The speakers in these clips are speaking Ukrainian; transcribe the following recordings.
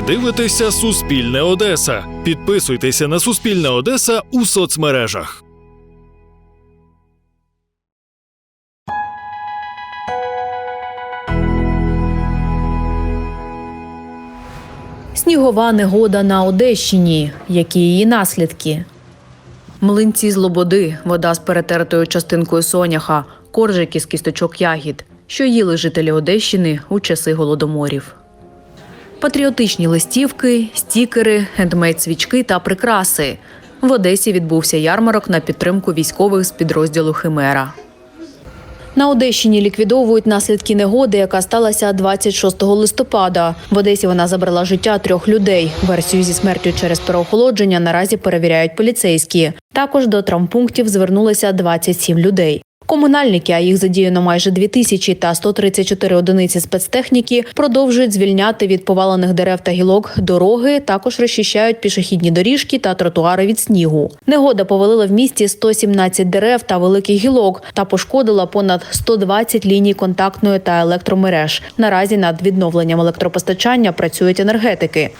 Ви дивитеся Суспільне Одеса. Підписуйтеся на Суспільне Одеса у соцмережах. Снігова негода на Одещині. Які її наслідки? Млинці з лободи, вода з перетертою частинкою соняха, коржики з кісточок ягід, що їли жителі Одещини у часи голодоморів. Патріотичні листівки, стікери, гендмейд-свічки та прикраси. В Одесі відбувся ярмарок на підтримку військових з підрозділу Химера. На Одещині ліквідовують наслідки негоди, яка сталася 26 листопада. В Одесі вона забрала життя трьох людей. Версію зі смертю через переохолодження наразі перевіряють поліцейські. Також до травмпунктів звернулися 27 людей. Комунальники, а їх задіяно майже 2 тисячі та 134 одиниці спецтехніки, продовжують звільняти від повалених дерев та гілок дороги. Також розчищають пішохідні доріжки та тротуари від снігу. Негода повалила в місті 117 дерев та великих гілок та пошкодила понад 120 ліній контактної та електромереж. Наразі над відновленням електропостачання працюють енергетики.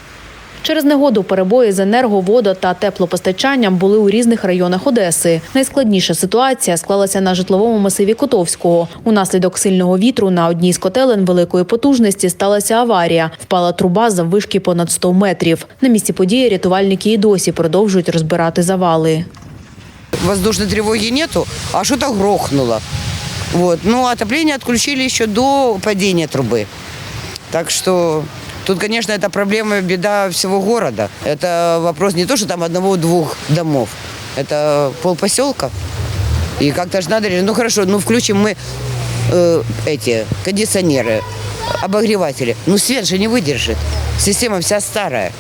Через негоду перебої з енерго, водо та теплопостачанням були у різних районах Одеси. Найскладніша ситуація склалася на житловому масиві Котовського. Унаслідок сильного вітру на одній з котелень великої потужності сталася аварія. Впала труба заввишки понад 100 метрів. На місці події рятувальники і досі продовжують розбирати завали. воздушной тревоги нету, а что-то грохнуло. Вот. Ну, отопление отключили еще до падения трубы. Так что тут, конечно, это проблема, беда всего города. Это вопрос не то, что там одного-двух домов. Это полпоселка. И как-то же надо, решить. ну хорошо, ну включим мы э, эти кондиционеры, обогреватели. Ну свет же не выдержит. Система вся старая.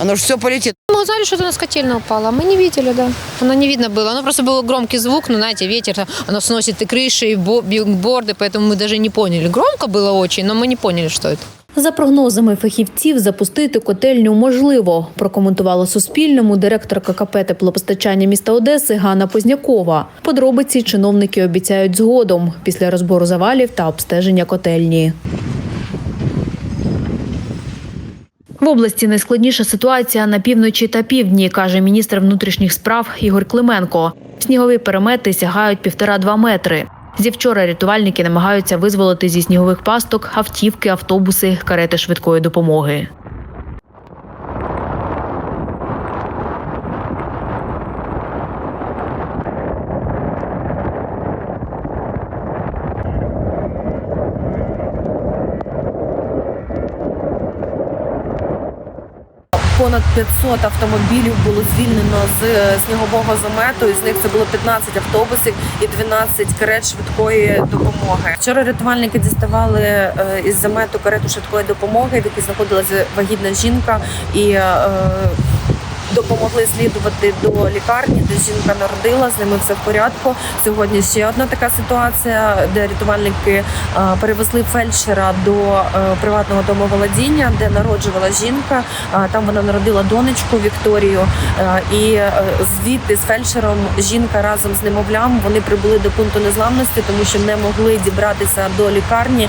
Оно же все полетит. Мы узнали, что это у нас котельная упала. Мы не видели, да. Оно не видно было. Оно просто был громкий звук, ну, знаете, ветер, оно сносит и крыши, и бо- билборды, поэтому мы даже не поняли. Громко было очень, но мы не поняли, что это. За прогнозами фахівців, запустити котельню можливо, прокоментувала Суспільному директорка КП теплопостачання міста Одеси Ганна Познякова. Подробиці чиновники обіцяють згодом після розбору завалів та обстеження котельні. В області найскладніша ситуація на півночі та півдні, каже міністр внутрішніх справ Ігор Клименко. Снігові перемети сягають півтора-два метри. Зі вчора рятувальники намагаються визволити зі снігових пасток автівки, автобуси, карети швидкої допомоги. Понад 500 автомобілів було звільнено з е, снігового замету. Із них це було 15 автобусів і 12 карет швидкої допомоги. Вчора рятувальники діставали е, із замету карету швидкої допомоги, в якій знаходилася вагітна жінка, і е, допомогли слідувати до лікарні, де жінка народила. З ними все в порядку. Сьогодні ще одна така ситуація, де рятувальники е, перевезли фельдшера до е, приватного домоволодіння, де народжувала жінка. Е, Там вона народила донечку Вікторію, і звідти з фельдшером жінка разом з немовлям вони прибули до пункту незламності, тому що не могли дібратися до лікарні.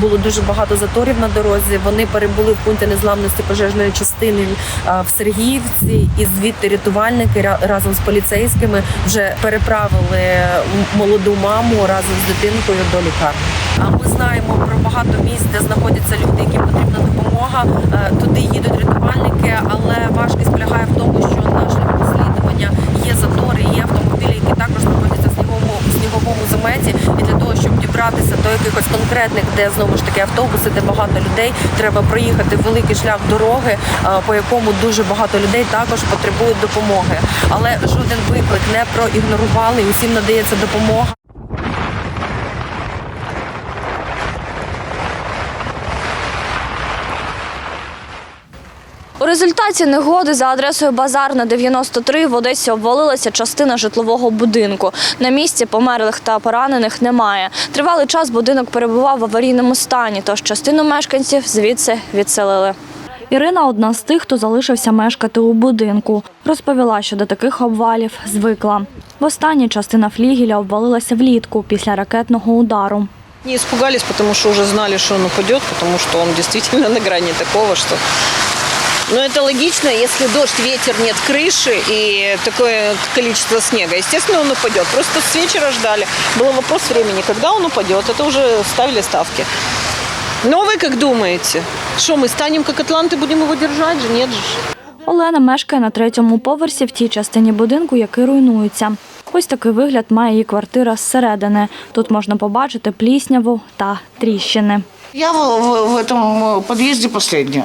Було дуже багато заторів на дорозі. Вони перебули в пункті незламності пожежної частини в Сергіївці, і звідти рятувальники разом з поліцейськими вже переправили молоду маму разом з дитинкою до лікарні. А ми знаємо про багато місць, де знаходяться люди, яким потрібна допомога. Е, Туди їдуть рятувальники, але важкість полягає в тому, що на шляху слідування є затори, є автомобілі, які також знаходяться в сніговому, в сніговому заметі. І для того, щоб дібратися до якихось де знову ж таки автобуси, де багато людей, треба проїхати великий шлях дороги, е, по якому дуже багато людей також потребують допомоги. Але жоден виклик не проігнорували, усім надається допомога. Результаті негоди за адресою Базарна 93 в Одесі обвалилася частина житлового будинку. На місці померлих та поранених немає. Тривалий час будинок перебував в аварійному стані, тож частину мешканців звідси відселили. Ірина одна з тих, хто залишився мешкати у будинку. Розповіла, що до таких обвалів звикла. Востаннє частина флігеля обвалилася влітку після ракетного удару. Не испугались, потому что уже знали, что он упадет, потому что он действительно на грани такого, что Но это логично, если дождь, ветер, нет крыши и такое количество снега. Естественно, он упадет. Просто с вечера ждали. Был вопрос времени, когда он упадет. Это уже ставили ставки. Но вы как думаете? Что, мы станем как атланты, будем его держать же? Нет же. Олена мешкає на третьому поверсі в тій частині будинку, який руйнується. Ось такий вигляд має її квартира зсередини. Тут можна побачити плісняву та тріщини. Я в, в- в этом э, подъезде последняя.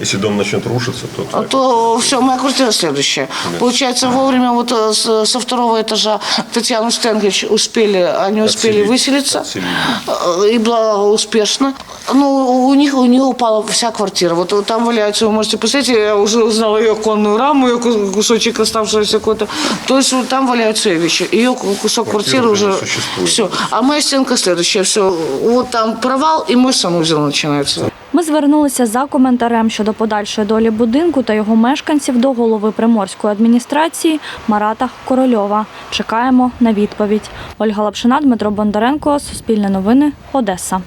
Если дом начнет рушиться, то... А То все, моя квартира следующая. Получается, вовремя вот э, со второго этажа Татьяну Стенкович успели, они успели Отселить. выселиться. Отселили. Э, И было успешно. Ну, у них, у нее упала вся квартира. Вот, вот там валяются, вы можете посмотреть, я уже узнала ее оконную раму, ее ку- кусочек оставшегося какой-то. То есть вот там валяются ее вещи. Ее ку- кусок Квартира квартиры уже уже... Все. А моя стенка следующая. Все. Вот там провал, и мой санузел начинается. Ми звернулися за коментарем щодо подальшої долі будинку та його мешканців до голови приморської адміністрації Марата Корольова. Чекаємо на відповідь. Ольга Лапшина, Дмитро Бондаренко, Суспільне новини, Одеса.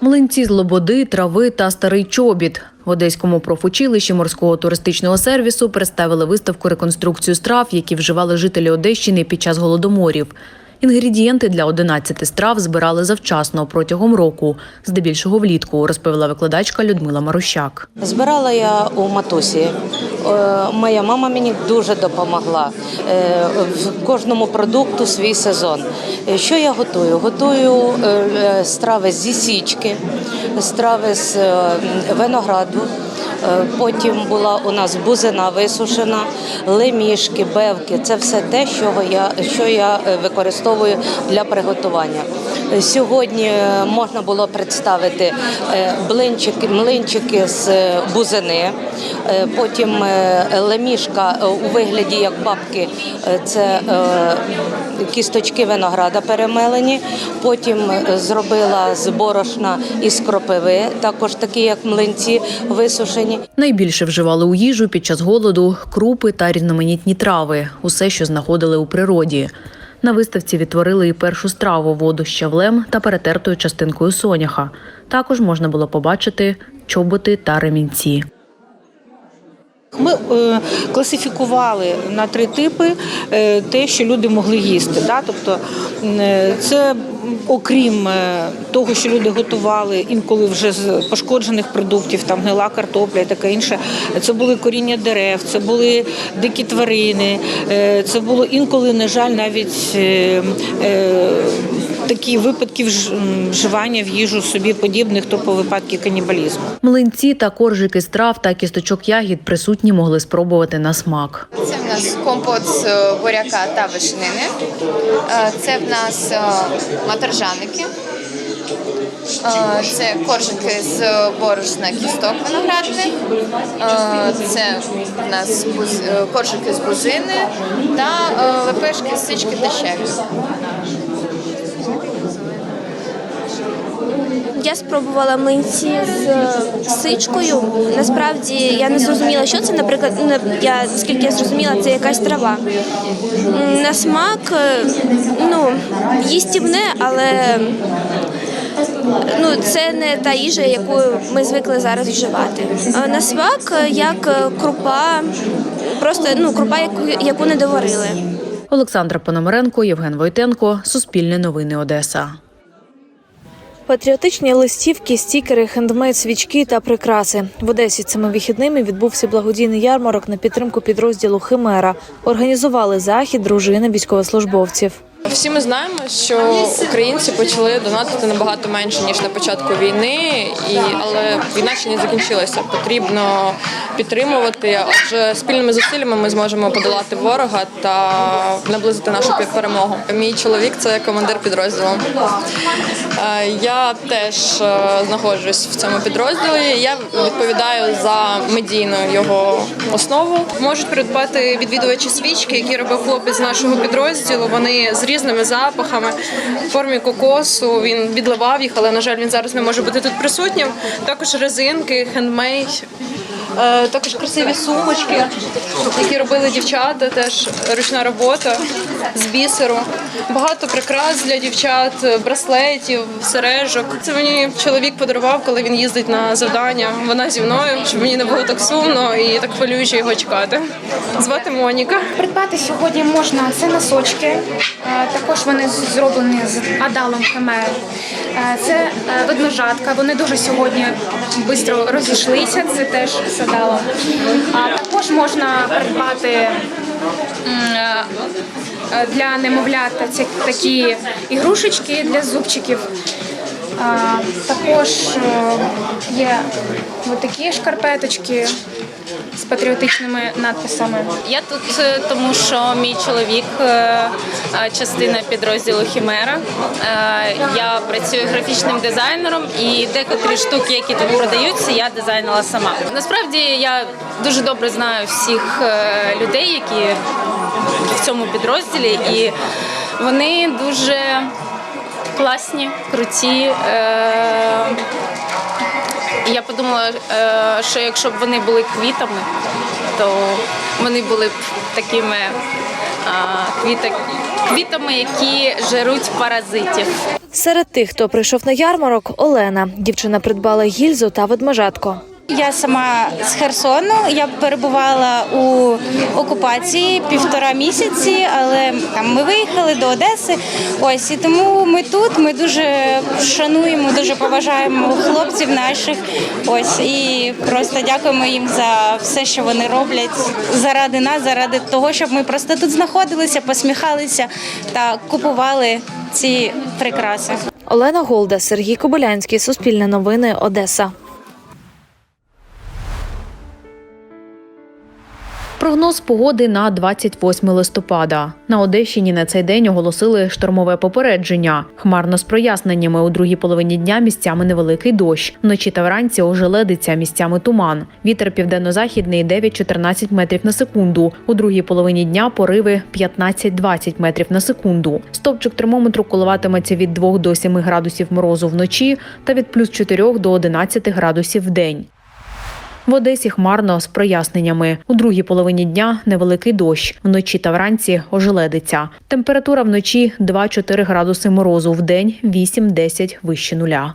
Млинці з лободи, трави та старий чобіт. В Одеському профучилищі морського туристичного сервісу представили виставку реконструкцію страв, які вживали жителі Одещини під час голодоморів. Інгредієнти для 11 страв збирали завчасно протягом року, здебільшого влітку, розповіла викладачка Людмила Марущак. Збирала я у матусі. Е, Моя мама мені дуже допомогла. Е, В кожному продукту свій сезон. Е, Що я готую? Готую страви зі січки, страви з винограду. Потім була у нас бузина висушена, лемішки, бевки. Це все те, що я, що я е, використовую для приготування. Сьогодні е, можна було представити е, блинчики, млинчики з е, бузини, потім лемішка у вигляді як бабки, це кісточки винограда перемелені. Потім зробила з борошна і з кропиви, також такі як млинці висушені. Найбільше вживали у їжу під час голоду крупи та різноманітні трави, усе, що знаходили у природі. На виставці відтворили і першу страву воду з щавлем та перетертою частинкою соняха. Також можна було побачити чоботи та ремінці. Ми е, класифікували на три типи е, те, що люди могли їсти. Тобто е, це окрім того, що люди готували інколи вже з пошкоджених продуктів, там гнила картопля і таке інше. Це були коріння дерев, це були дикі тварини, це було інколи, на жаль, навіть такі випадки вж- вживання в їжу собі подібних, тобто випадки канібалізму. Млинці та коржики з трав та кісточок ягід присутні могли спробувати на смак. Це в нас компот з е, буряка та вишнини. Е, Це в нас е, матержаники. Це коржики з борошна кісток виноградних. Це в нас коржики з бузини та лепешки з сички та щаві. Я спробувала млинці з е, сичкою. Насправді я не зрозуміла, що це. Наприклад, ну, я наскільки я зрозуміла, це якась трава. На смак, е, ну, їстівне, але ну, це не та їжа, яку ми звикли зараз вживати. На смак е, як е, крупа, просто ну, крупа, яку, яку не доварили. Олександра Пономаренко, Євген Войтенко, Суспільне новини Одеса. Патріотичні листівки, стікери, хендмейд, свічки та прикраси. В Одесі цими вихідними відбувся благодійний ярмарок на підтримку підрозділу Химера. Організували захід дружини військовослужбовців. Всі ми знаємо, що українці почали донатити набагато менше ніж на початку війни, і але війна ще не закінчилася. Потрібно підтримувати, адже спільними зусиллями ми зможемо подолати ворога та наблизити нашу перемогу. Мій чоловік це командир підрозділу. Е, Я теж е, знаходжусь в цьому підрозділі. Я відповідаю за медійну його основу. Можуть придбати відвідувачі свічки, які робив хлопець з нашого підрозділу. Вони з різними запахами в формі кокосу. Він відливав їх, але на жаль, він зараз не може бути тут присутнім. Також резинки, хендмейд. Е, Також красиві сумочки, які робили дівчата, теж ручна робота з бісеру. Багато прикрас для дівчат, браслетів, сережок. Це мені чоловік подарував, коли він їздить на завдання. Вона зі мною, щоб мені не було так сумно і так хвилююче його чекати. Звати Моніка. Придбати сьогодні можна це носочки. Е, Також вони зроблені з адалом химери. Е, Це ведмежатка. Вони дуже сьогодні швидко розійшлися. Це теж садало. А також можна придбати е, е, для немовлята ці такі ігрушечки для зубчиків. Також е, є такі шкарпеточки з патріотичними надписами. Я тут е, тому, що мій чоловік е, частина підрозділу Хімера. Я працюю графічним дизайнером і декотрі штуки, які тут продаються, я дизайнила сама. Насправді я дуже добре знаю всіх людей, які в цьому підрозділі, і вони дуже класні, круті. Е, я подумала, е, що якщо б вони були квітами, то вони були б такими а, квітами, які жируть паразитів. Серед тих, хто прийшов на ярмарок, Олена. Дівчина придбала гільзу та ведмежатко. Я сама з Херсону. Я перебувала у окупації півтора місяці, але там ми виїхали до Одеси. Ось і тому ми тут. Ми дуже шануємо, дуже поважаємо хлопців наших. Ось і просто дякуємо їм за все, що вони роблять заради нас, заради того, щоб ми просто тут знаходилися, посміхалися та купували ці прикраси. Олена Голда, Сергій Кобилянський, Суспільне новини, Одеса. Прогноз погоди на 28 листопада. На Одещині на цей день оголосили штормове попередження. Хмарно з проясненнями у другій половині дня місцями невеликий дощ. Вночі та вранці ожеледиться місцями туман. Вітер південно-західний 9-14 метрів на секунду. У другій половині дня пориви 15-20 метрів на секунду. Стопчик термометру коливатиметься від 2 до 7 градусів морозу вночі та від плюс 4 до 11 градусів в день. В Одесі хмарно з проясненнями. У другій половині дня невеликий дощ. Вночі та вранці ожеледиться. Температура вночі 2-4 градуси морозу, в день 8-10 вище нуля.